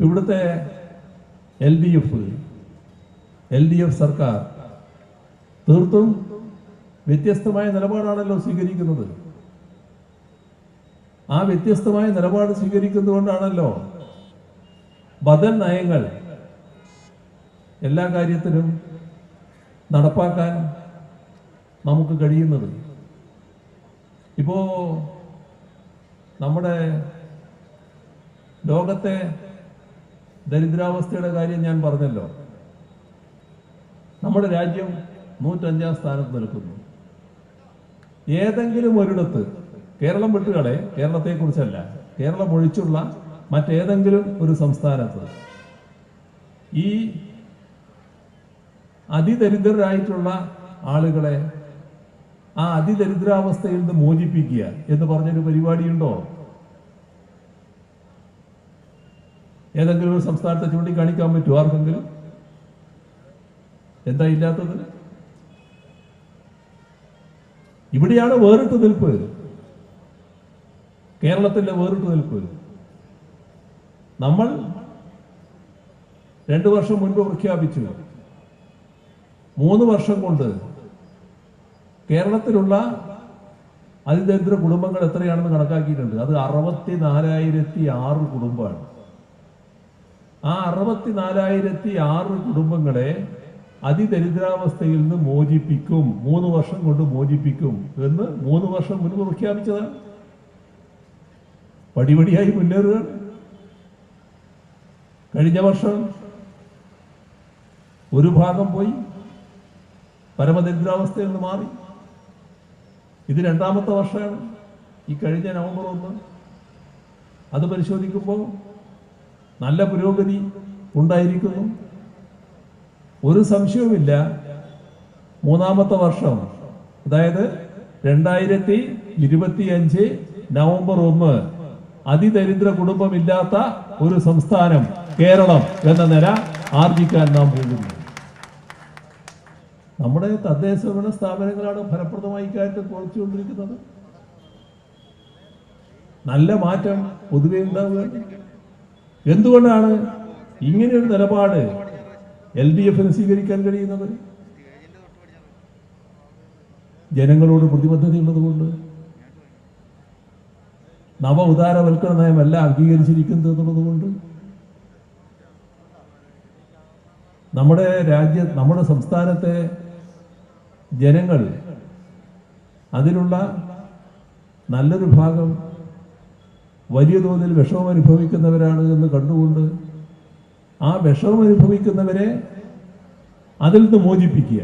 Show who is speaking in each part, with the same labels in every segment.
Speaker 1: ഇവിടുത്തെ L D F L D F സർക്കാർ തീർത്തും വ്യത്യസ്തമായ നിലപാടാണല്ലോ സ്വീകരിക്കുന്നത്. ആ വ്യത്യസ്തമായ നിലപാട് സ്വീകരിക്കുന്നതുകൊണ്ടാണല്ലോ ബദൽ നയങ്ങൾ എല്ലാ കാര്യത്തിലും നടപ്പാക്കാൻ നമുക്ക് കഴിയുന്നത്. ഇപ്പോ നമ്മുടെ ലോകത്തെ ദരിദ്രാവസ്ഥയുടെ കാര്യം ഞാൻ പറഞ്ഞല്ലോ. നമ്മുടെ രാജ്യം നൂറ്റഞ്ചാം സ്ഥാനത്ത് നിൽക്കുന്നു. ഏതെങ്കിലും ഒരിടത്ത് കേരളം വിട്ടുകളെ കേരളത്തെക്കുറിച്ചല്ല കേരളം ഒഴിച്ചുള്ള മറ്റേതെങ്കിലും ഒരു സംസ്ഥാനത്ത് ഈ അതിദരിദ്രരായിട്ടുള്ള ആളുകളെ ആ അതിദരിദ്രാവസ്ഥയിൽ നിന്ന് മോചിപ്പിക്കുക എന്ന് പറഞ്ഞൊരു പരിപാടിയുണ്ടോ? ഏതെങ്കിലും ഒരു സംസ്ഥാനത്തെ ചൂണ്ടിക്കാണിക്കാൻ പറ്റുമോ ആർക്കെങ്കിലും? എന്താ ഇല്ലാത്തത് ഇവിടെയാണ് വേറിട്ട് നിൽപ്പ് കേരളത്തിന്റെ വേറിട്ട് നിൽപ്പ് നമ്മൾ രണ്ടു വർഷം മുൻപ് പ്രഖ്യാപിച്ചു. മൂന്ന് വർഷം കൊണ്ട് കേരളത്തിലുള്ള അതിദരിദ്ര കുടുംബങ്ങൾ എത്രയാണെന്ന് കണക്കാക്കിയിട്ടുണ്ട്. അത് അറുപത്തി നാലായിരത്തി ആറ് കുടുംബമാണ്. ആ അറുപത്തി നാലായിരത്തി ആറ് കുടുംബങ്ങളെ അതിദരിദ്രാവസ്ഥയിൽ നിന്ന് മോചിപ്പിക്കും. മൂന്ന് വർഷം കൊണ്ട് മോചിപ്പിക്കും എന്ന് മൂന്ന് വർഷം മുൻപ് പ്രഖ്യാപിച്ചതാണ്. പടിപടിയായി മുന്നേറുകയാണ്. കഴിഞ്ഞ വർഷം ഒരു ഭാഗം പോയി. പരമദരിദ്രാവസ്ഥയിൽ നിന്ന് മാറി. ഇത് രണ്ടാമത്തെ വർഷമാണ്. ഈ കഴിഞ്ഞ നവംബർ ഒന്ന്. അത് പരിശോധിക്കുമ്പോൾ നല്ല പുരോഗതി ഉണ്ടായിരിക്കുന്നു. ഒരു സംശയവുമില്ല. മൂന്നാമത്തെ വർഷം അതായത് രണ്ടായിരത്തി ഇരുപത്തിയഞ്ച് നവംബർ ഒന്ന് അതിദരിദ്ര കുടുംബമില്ലാത്ത ഒരു സംസ്ഥാനം കേരളം എന്ന നില ആർജിക്കാൻ നാം പോകുന്നു. നമ്മുടെ തദ്ദേശ ഭരണ സ്ഥാപനങ്ങളാണ് ഫലപ്രദമായി കാര്യത്തിൽ കുറച്ചുകൊണ്ടിരിക്കുന്നത് നല്ല മാറ്റം പൊതുവെ ഉണ്ടാവുക എന്തുകൊണ്ടാണ് ഇങ്ങനെയൊരു നിലപാട് എൽ ഡി എഫിന് സ്വീകരിക്കാൻ കഴിയുന്നത്? ജനങ്ങളോട് പ്രതിബദ്ധതയുള്ളത് കൊണ്ട് നവ ഉദാരവൽക്കരണ നയമല്ല അംഗീകരിച്ചിരിക്കുന്നത് എന്നുള്ളത് കൊണ്ട് നമ്മുടെ രാജ്യ നമ്മുടെ സംസ്ഥാനത്തെ ജനങ്ങൾ അതിലുള്ള നല്ലൊരു ഭാഗം വലിയ തോതിൽ വിഷമം അനുഭവിക്കുന്നവരാണ് എന്ന് കണ്ടുകൊണ്ട് ആ വിഷമം അനുഭവിക്കുന്നവരെ അതിൽ നിന്ന് മോചിപ്പിക്കുക.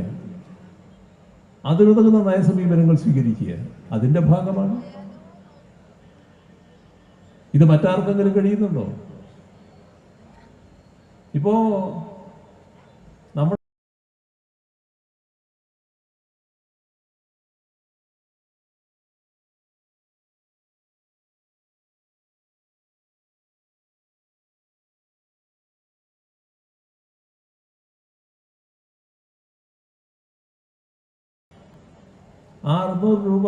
Speaker 1: അതിലുതകുന്ന നയസമീപനങ്ങൾ സ്വീകരിക്കുക. അതിന്റെ ഭാഗമാണ്. ഇത് മറ്റാർക്കെങ്കിലും കഴിയുന്നുണ്ടോ? ഇപ്പോ ആ രൂപ.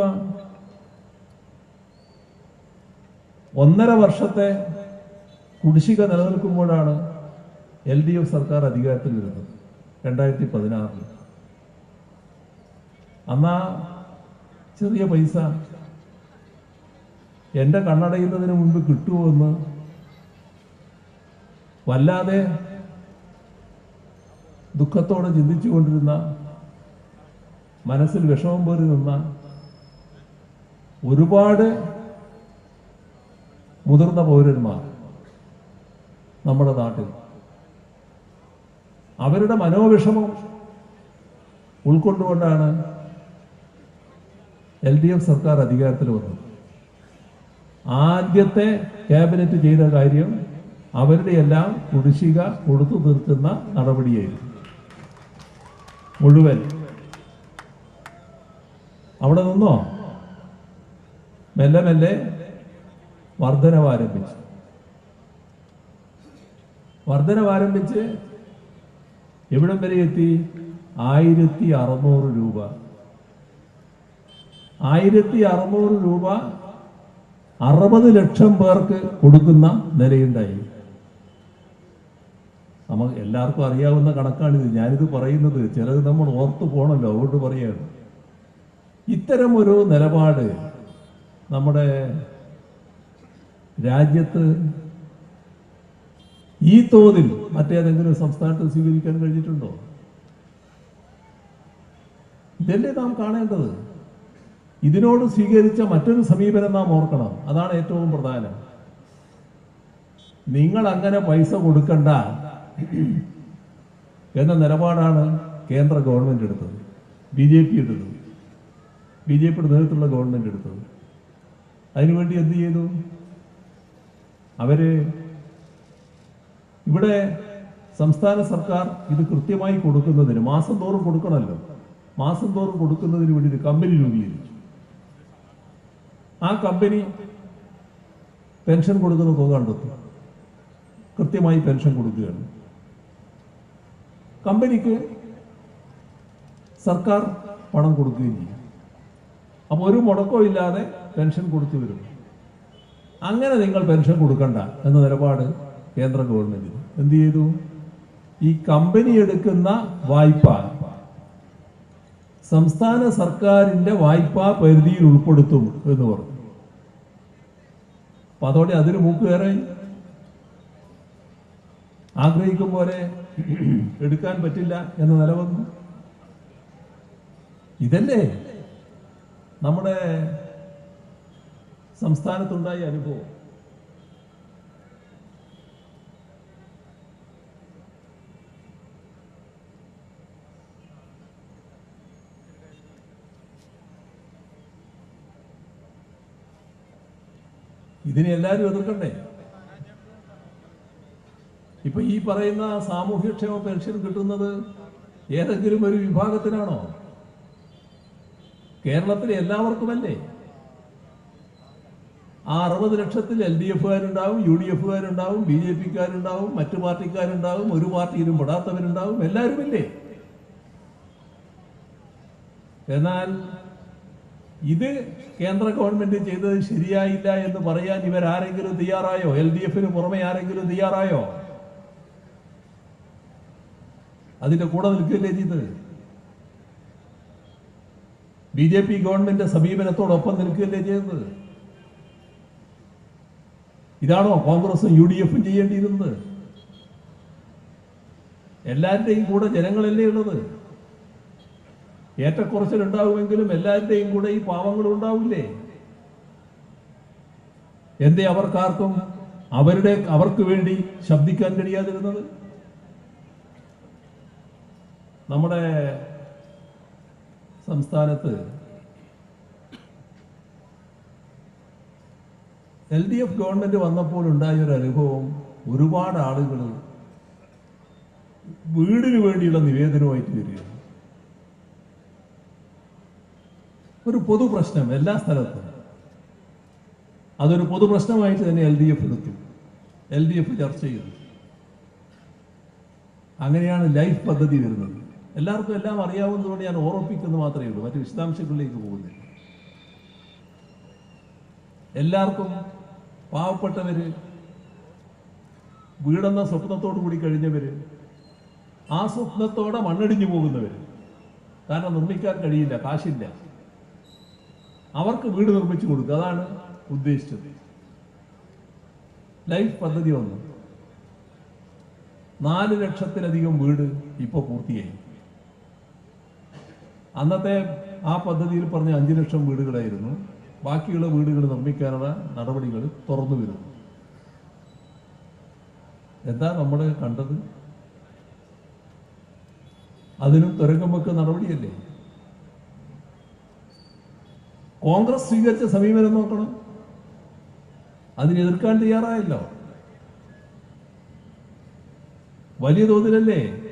Speaker 1: ഒന്നര വർഷത്തെ കുടിശ്ശിക നിലനിൽക്കുമ്പോഴാണ് എൽ ഡി എഫ് സർക്കാർ അധികാരത്തിൽ വരുന്നത്. രണ്ടായിരത്തി പതിനാറിൽ അന്നാ ചെറിയ പൈസ എന്റെ കണ്ണടയുന്നതിന് മുൻപ് കിട്ടുമോ എന്ന് വല്ലാതെ ദുഃഖത്തോടെ ചിന്തിച്ചുകൊണ്ടിരുന്ന മനസ്സിൽ വിഷമം പേറി നിന്ന ഒരുപാട് മുതിർന്ന പൗരന്മാർ നമ്മുടെ നാട്ടിൽ. അവരുടെ മനോവിഷമം ഉൾക്കൊണ്ടുകൊണ്ടാണ് എൽ ഡി എഫ് സർക്കാർ അധികാരത്തിൽ വന്നത്. ആദ്യത്തെ ക്യാബിനറ്റ് ചെയ്ത കാര്യം അവരുടെ എല്ലാം കുടിശ്ശിക കൊടുത്തു തീർക്കുന്ന നടപടിയായിരുന്നു. മുഴുവൻ അവിടെ നിന്നോ? മെല്ലെ മെല്ലെ വർധനവ് ആരംഭിച്ചു വർധനവ് ആരംഭിച്ച് എവിടം വരെ എത്തി? ആയിരത്തി അറുന്നൂറ് രൂപ. ആയിരത്തി അറുന്നൂറ് രൂപ അറുപത് ലക്ഷം പേർക്ക് കൊടുക്കുന്ന നിലയുണ്ടായി. നമുക്ക് എല്ലാവർക്കും അറിയാവുന്ന കണക്കാണിത്. ഞാനിത് പറയുന്നത് ചിലത് നമ്മൾ ഓർത്തു പോകണമല്ലോ അതുകൊണ്ട് പറയാണ് ഇത്തരം ഒരു നിലപാട് നമ്മുടെ രാജ്യത്ത് ഈ തോതിൽ മറ്റേതെങ്കിലും സംസ്ഥാനത്ത് സ്വീകരിക്കാൻ കഴിഞ്ഞിട്ടുണ്ടോ? ഇതല്ലേ നാം കാണേണ്ടത്. ഇതിനോട് സ്വീകരിച്ച മറ്റൊരു സമീപനം നാം ഓർക്കണം. അതാണ് ഏറ്റവും പ്രധാനം. നിങ്ങൾ അങ്ങനെ പൈസ കൊടുക്കണ്ട എന്ന നിലപാടാണ് കേന്ദ്ര ഗവൺമെന്റ് എടുത്തത്. ബി ജെ പി എടുത്തത്. ബി ജെ പിയുടെ നേതൃത്വമുള്ള ഗവൺമെന്റ് എടുത്തത്. അതിനുവേണ്ടി എന്ത് ചെയ്തു? അവരെ ഇവിടെ സംസ്ഥാന സർക്കാർ ഇത് കൃത്യമായി കൊടുക്കുന്നതിന് മാസം തോറും കൊടുക്കണമല്ലോ. മാസം തോറും കൊടുക്കുന്നതിന് വേണ്ടി ഒരു കമ്പനി രൂപീകരിച്ചു. ആ കമ്പനി പെൻഷൻ കൊടുക്കുന്ന തുക കണ്ടെത്തും. കൃത്യമായി പെൻഷൻ കൊടുക്കുകയാണ്. കമ്പനിക്ക് സർക്കാർ പണം കൊടുക്കുകയും ചെയ്യും. അപ്പോൾ ഒരു മുടക്കവും ഇല്ലാതെ പെൻഷൻ കൊടുത്തു വരും. അങ്ങനെ നിങ്ങൾ പെൻഷൻ കൊടുക്കണ്ട എന്ന നിലപാട് കേന്ദ്ര ഗവൺമെന്റിന്. എന്ത് ചെയ്തു? ഈ കമ്പനി എടുക്കുന്ന വായ്പ സംസ്ഥാന സർക്കാരിന്റെ വായ്പാ പരിധിയിൽ ഉൾപ്പെടുത്തും എന്ന് പറഞ്ഞു. അപ്പൊ അതോടെ അതിന് മൂക്ക് കയറായി ആഗ്രഹിക്കും പോലെ എടുക്കാൻ പറ്റില്ല എന്ന നില വന്നു. ഇതല്ലേ? നമ്മുടെ സംസ്ഥാനത്തുണ്ടായ അനുഭവം. ഇതിനെ എല്ലാവരും എതിർക്കണ്ടേ? ഇപ്പൊ ഈ പറയുന്ന സാമൂഹ്യക്ഷേമ പെൻഷൻ കിട്ടുന്നത് ഏതെങ്കിലും ഒരു വിഭാഗത്തിനാണോ? കേരളത്തിലെ എല്ലാവർക്കുമല്ലേ? ആ അറുപത് ലക്ഷത്തിൽ എൽ ഡി എഫുകാരുണ്ടാവും യു ഡി എഫുകാരുണ്ടാവും ബി ജെ പിക്കാരുണ്ടാവും മറ്റു പാർട്ടിക്കാരുണ്ടാവും ഒരു പാർട്ടിയിലും പെടാത്തവരുണ്ടാവും എല്ലാവരുമില്ലേ? എന്നാൽ ഇത് കേന്ദ്ര ഗവൺമെന്റ് ചെയ്തത് ശരിയായില്ല എന്ന് പറയാൻ ഇവർ ആരെങ്കിലും തയ്യാറായോ? എൽ ഡി എഫിന് പുറമെ ആരെങ്കിലും തയ്യാറായോ? അതിന്റെ കൂടെ നിൽക്കുകയല്ലേ ചെയ്തത്? ബി ജെ പി ഗവൺമെന്റ് സമീപനത്തോടൊപ്പം നിൽക്കുകയല്ലേ ചെയ്യുന്നത്? ഇതാണോ കോൺഗ്രസും യു ഡി എഫും ചെയ്യേണ്ടിയിരുന്നത്? എല്ലാവരുടെയും കൂടെ ജനങ്ങളല്ലേ ഉള്ളത്? ഏറ്റക്കുറച്ചിലുണ്ടാവുമെങ്കിലും എല്ലാവരുടെയും കൂടെ ഈ പാവങ്ങളും ഉണ്ടാവില്ലേ? എന്തേ അവർക്കാർക്കും അവരുടെ അവർക്ക് വേണ്ടി ശബ്ദിക്കാൻ കഴിയാതിരുന്നത്? നമ്മുടെ സംസ്ഥാനത്ത് എൽ ഡി എഫ് ഗവൺമെന്റ് വന്നപ്പോൾ ഉണ്ടായ ഒരു അനുഭവം ഒരുപാട് ആളുകൾ വീടിന് വേണ്ടിയുള്ള നിവേദനമായിട്ട് വരികയാണ്. ഒരു പൊതു പ്രശ്നം എല്ലാ സ്ഥലത്തും. അതൊരു പൊതു പ്രശ്നമായിട്ട് തന്നെ എൽ ഡി എഫ് എടുത്തു. എൽ ഡി എഫ് ചർച്ച ചെയ്തു. അങ്ങനെയാണ് ലൈഫ് പദ്ധതി വരുന്നത്. എല്ലാവർക്കും എല്ലാം അറിയാവുന്നതുകൊണ്ട് ഞാൻ ഓർമ്മിപ്പിക്കുന്നു മാത്രമേ ഉള്ളൂ. മറ്റു വിശദാംശങ്ങളിലേക്ക് പോകുന്നില്ല. എല്ലാവർക്കും പാവപ്പെട്ടവര് വീടെന്ന സ്വപ്നത്തോടു കൂടി കഴിഞ്ഞവര് ആ സ്വപ്നത്തോടെ മണ്ണടിഞ്ഞു പോകുന്നവര് കാരണം നിർമ്മിക്കാൻ കഴിയില്ല കാശില്ല. അവർക്ക് വീട് നിർമ്മിച്ചു കൊടുക്കുക. അതാണ് ഉദ്ദേശിച്ചത്. ലൈഫ് പദ്ധതി ഒന്ന് നാല് ലക്ഷത്തിലധികം വീട് ഇപ്പോൾ പൂർത്തിയായി. അന്നത്തെ ആ പദ്ധതിയിൽ പറഞ്ഞ അഞ്ചു ലക്ഷം വീടുകളായിരുന്നു. ബാക്കിയുള്ള വീടുകൾ നിർമ്മിക്കാനുള്ള നടപടികൾ തുറന്നു വരുന്നു. എന്താ നമ്മൾ കണ്ടത്? അതിനും തുരങ്കം വെക്ക നടപടിയല്ലേ? കോൺഗ്രസ് സ്വീകരിച്ച സമീപനം നോക്കണം. അതിനെ എതിർക്കാൻ തയ്യാറായല്ലോ. വലിയ തോതിലല്ലേ?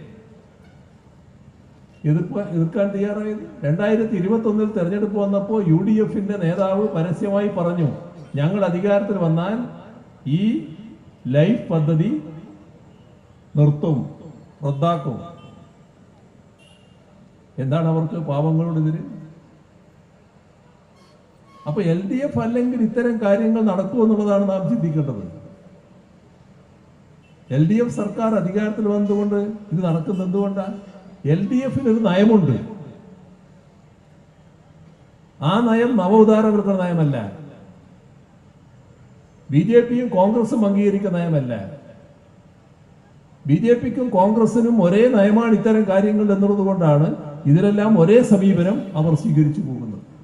Speaker 1: എതിർപ്പ എതിർക്കാൻ തയ്യാറായത് രണ്ടായിരത്തി ഇരുപത്തി ഒന്നിൽ തെരഞ്ഞെടുപ്പ് വന്നപ്പോൾ യു ഡി എഫിന്റെ നേതാവ് പരസ്യമായി പറഞ്ഞു ഞങ്ങൾ അധികാരത്തിൽ വന്നാൽ ഈ ലൈഫ് പദ്ധതി നിർത്തും റദ്ദാക്കും. എന്താണ് അവർക്ക് പാവങ്ങളോട് ഇതിന് അപ്പൊ എൽ ഡി എഫ് അല്ലെങ്കിൽ ഇത്തരം കാര്യങ്ങൾ നടക്കുമെന്നുള്ളതാണ് നാം ചിന്തിക്കേണ്ടത്. എൽ ഡി എഫ് സർക്കാർ അധികാരത്തിൽ വന്നതുകൊണ്ട് ഇത് നടക്കുന്നത് എന്തുകൊണ്ടാണ് എൽ ഡി എഫിന് ഒരു നയമുണ്ട്. ആ നയം നവോദാരവൃത്ത നയമല്ല. ബി ജെ പിയും കോൺഗ്രസും അംഗീകരിക്കുന്ന നയമല്ല. ബി ജെ പിക്കും കോൺഗ്രസിനും ഒരേ നയമാണ് ഇത്തരം കാര്യങ്ങൾ എന്നുള്ളത് കൊണ്ടാണ് ഇതിലെല്ലാം ഒരേ സമീപനം അവർ സ്വീകരിച്ചു